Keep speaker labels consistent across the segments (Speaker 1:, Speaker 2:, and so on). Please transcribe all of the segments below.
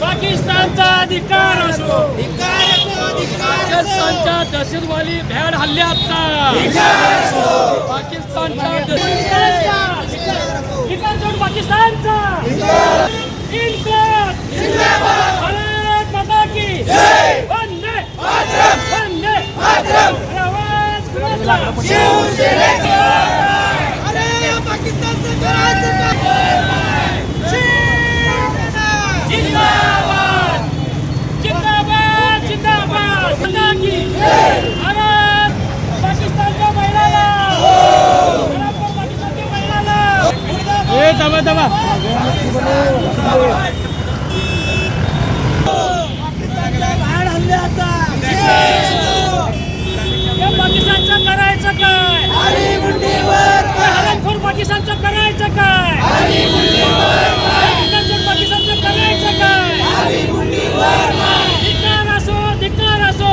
Speaker 1: पाकिस्तानचा अधिकार असो. पाकिस्तानच्या दहशतवादी भ्याड हल्ल्याचा. पाकिस्तानच्या दहशतवादी. पाकिस्तानचा. शिवसेनेचा. ए दबा दबा या पाकिस्तानचं करायचं काय या हरामखोर पाकिस्तानचं करायचं काय पाकिस्तानचं पाकिस्तानचं करायचं काय धिक्कार असो धिक्कार असो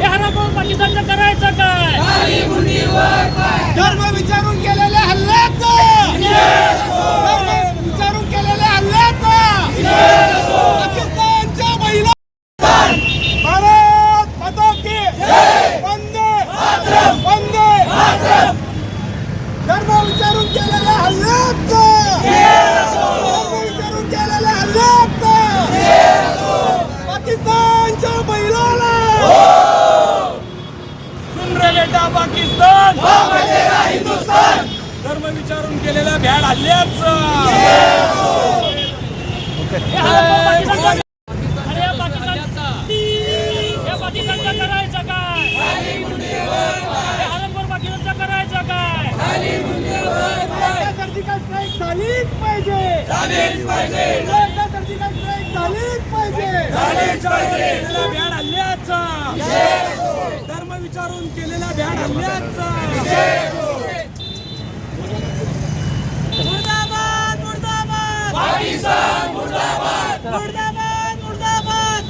Speaker 1: या हरामखोर पाकिस्तानचं करायचं काय
Speaker 2: धर्म विचारून केलेल्या हल्ल्याचं धर्म विचारून केलेल्या हल्ल्याचं पाकिस्तानच्या महिला भारत माता की वंदे वंदे धर्म विचारून केलेल्या हल्ल्याचं धर्म विचारून केलेल्या हल्ल्याचं पाकिस्तानच्या महिलाला सुन रे बेटा हिंदुस्तान धर्म विचारून केलेल्या भ्याड हल्ल्याचं. झालीच पाहिजे झालीच पाहिजे सर्जिकल स्ट्राईक झालीच पाहिजे. झालीच पाहिजे. भ्याड हल्ल्याचा. धर्म विचारून केलेल्या भ्याड हल्ल्याचा.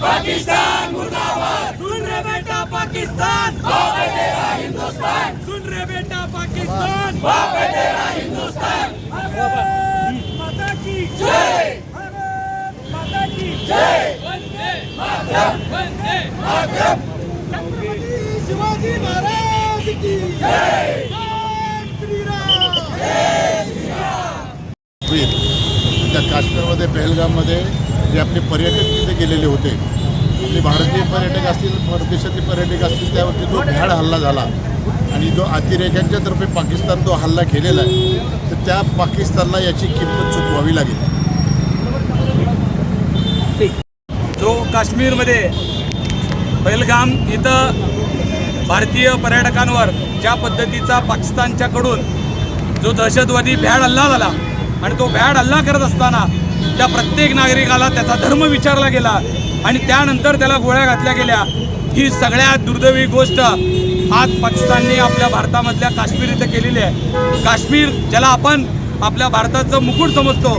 Speaker 2: पाकिस्तान मुर्दाबाद. सुन रे बेटा पाकिस्तान. बाप है तेरा हिंदुस्तान. सुन रे बेटा पाकिस्तान. बाप है तेरा हिंदुस्तान. माता की जय. भारत माता की जय. वंदे मातरम. वंदे मातरम. छत्रपती शिवाजी महाराज.
Speaker 3: त्या काश्मीरमध्ये पहलगाममध्ये जे आपले पर्यटक तिथे गेलेले होते आपले भारतीय पर्यटक असतील परदेशातले पर्यटक असतील त्यावरती जो भ्याड हल्ला झाला. आणि जो अतिरेक्यांच्या तर्फे पाकिस्तान जो हल्ला केलेला आहे तर त्या पाकिस्तानला याची किंमत चुकवावी लागेल.
Speaker 4: जो काश्मीरमध्ये पहलगाम इथं भारतीय पर्यटकांवर ज्या पद्धतीचा पाकिस्तानच्याकडून जो दहशतवादी भ्याड हल्ला झाला आणि तो भ्याड हल्ला करत असताना त्या प्रत्येक नागरिकाला त्याचा धर्म विचारला गेला आणि त्यानंतर त्याला गोळ्या घातल्या गेल्या. ही सगळ्यात दुर्दैवी गोष्ट आज पाकिस्तानने आपल्या भारतामधल्या काश्मीर इथं केलेली आहे. काश्मीर ज्याला आपण आपल्या भारताचं मुकुट समजतो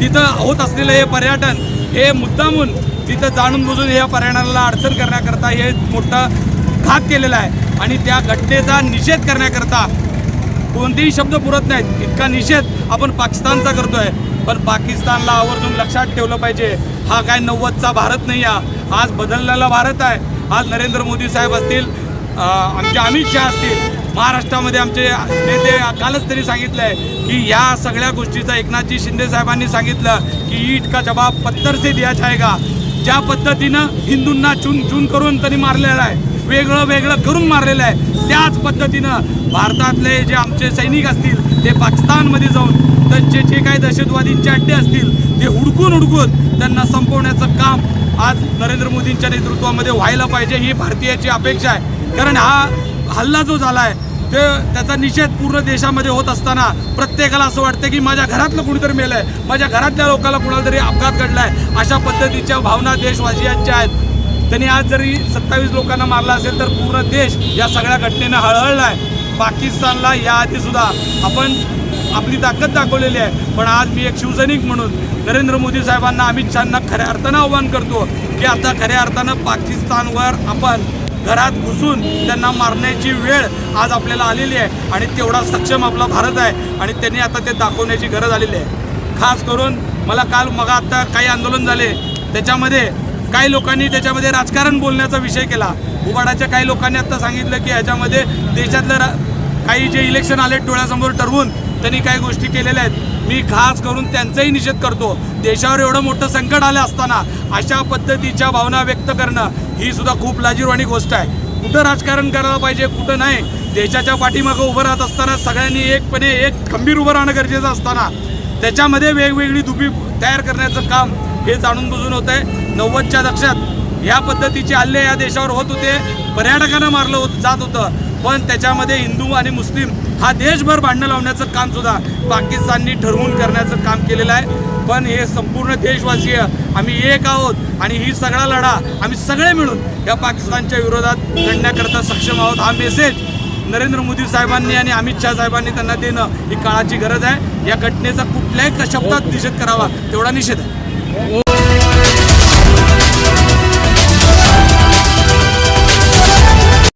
Speaker 4: तिथं होत असलेलं हे पर्यटन हे मुद्दामून तिथं जाणून बुजून या पर्यटनाला अडचण करण्याकरता हे मोठं घात केलेला आहे. आणि त्या घटनेचा निषेध करण्याकरता कोणतेही शब्द पुरत नाहीत. इतका निषेध आपण पाकिस्तानचा करतोय. पण पाकिस्तानला आवर्जून लक्षात ठेवलं पाहिजे. हा काय नव्वदचा भारत नाही आहे आज बदललेला भारत आहे. आज नरेंद्र मोदी साहेब असतील आमचे अमित शहा असतील महाराष्ट्रामध्ये आमचे नेते कालच तरी सांगितलं आहे की या सगळ्या गोष्टीचा एकनाथजी शिंदे साहेबांनी सांगितलं की ईट का जबाब पत्थर से दिया जाएगा ज्या पद्धतीनं हिंदूंना चून चून करून त्यांनी मारलेला आहे. वेगळं वेगळं करून मारलेलं आहे. त्याच पद्धतीनं भारतातले जे आमचे सैनिक असतील ते पाकिस्तानमध्ये जाऊन त्यांचे जे काही दहशतवादींचे अड्डे असतील ते हुडकून हुडकून त्यांना संपवण्याचं काम आज नरेंद्र मोदींच्या नेतृत्वामध्ये व्हायला पाहिजे ही भारतीयाची अपेक्षा आहे. कारण हा हल्ला जो झाला आहे ते त्याचा निषेध पूर्ण देशामध्ये होत असताना प्रत्येकाला असं वाटतं की माझ्या घरातलं कुणीतरी मेलं आहे माझ्या घरातल्या लोकांना कुणाला तरी अपघात घडला आहे अशा पद्धतीच्या भावना देशवासियांच्या आहेत. त्यांनी आज जरी सत्तावीस लोकांना मारला असेल तर पूर्ण देश या सगळ्या घटनेनं हळहळला आहे. पाकिस्तानला याआधीसुद्धा आपण आपली ताकद दाखवलेली आहे. पण आज मी एक शिवसैनिक म्हणून नरेंद्र मोदी साहेबांना अमित शहांना खऱ्या अर्थानं आव्हान करतो की आता खऱ्या अर्थानं पाकिस्तानवर आपण घरात घुसून त्यांना मारण्याची वेळ आज आपल्याला आलेली आहे आणि तेवढा सक्षम आपला भारत आहे आणि त्यांनी आता ते दाखवण्याची गरज आलेली आहे. खास करून मला काल मग आता काही आंदोलन झाले. त्याच्यामध्ये काही लोकांनी त्याच्यामध्ये राजकारण बोलण्याचा विषय केला. उबाडाच्या काही लोकांनी आता सांगितलं की ह्याच्यामध्ये देशातलं रा काही जे इलेक्शन आले डोळ्यासमोर ठरवून त्यांनी काही गोष्टी केलेल्या आहेत. मी खास करून त्यांचाही निषेध करतो. देशावर एवढं मोठं संकट आलं असताना अशा पद्धतीच्या भावना व्यक्त करणं ही सुद्धा खूप लाजीरवाणी गोष्ट आहे. कुठं राजकारण करायला पाहिजे कुठं नाही देशाच्या पाठीमागं उभं राहत असताना सगळ्यांनी एकपणे एक खंबीर उभं राहणं गरजेचं असताना त्याच्यामध्ये वेगवेगळी दुबी तयार करण्याचं काम हे जाणून बुजून होत आहे नव्वदच्या दक्षात या पद्धतीचे हल्ले या देशावर होत होते. पर्यटकांना मारलं होत जात होतं. पण त्याच्यामध्ये हिंदू आणि मुस्लिम हा देशभर भांडणं लावण्याचं काम सुद्धा पाकिस्ताननी ठरवून करण्याचं काम केलेलं आहे. पण हे संपूर्ण देशवासीय आम्ही एक आहोत आणि ही सगळा लढा आम्ही सगळे मिळून या पाकिस्तानच्या विरोधात लढण्याकरता सक्षम आहोत. हा मेसेज नरेंद्र मोदी साहेबांनी आणि अमित शहा साहेबांनी त्यांना देणं ही काळाची गरज आहे. या घटनेचा कुठल्याही शब्दात निषेध करावा तेवढा निषेध आहे. Whoa.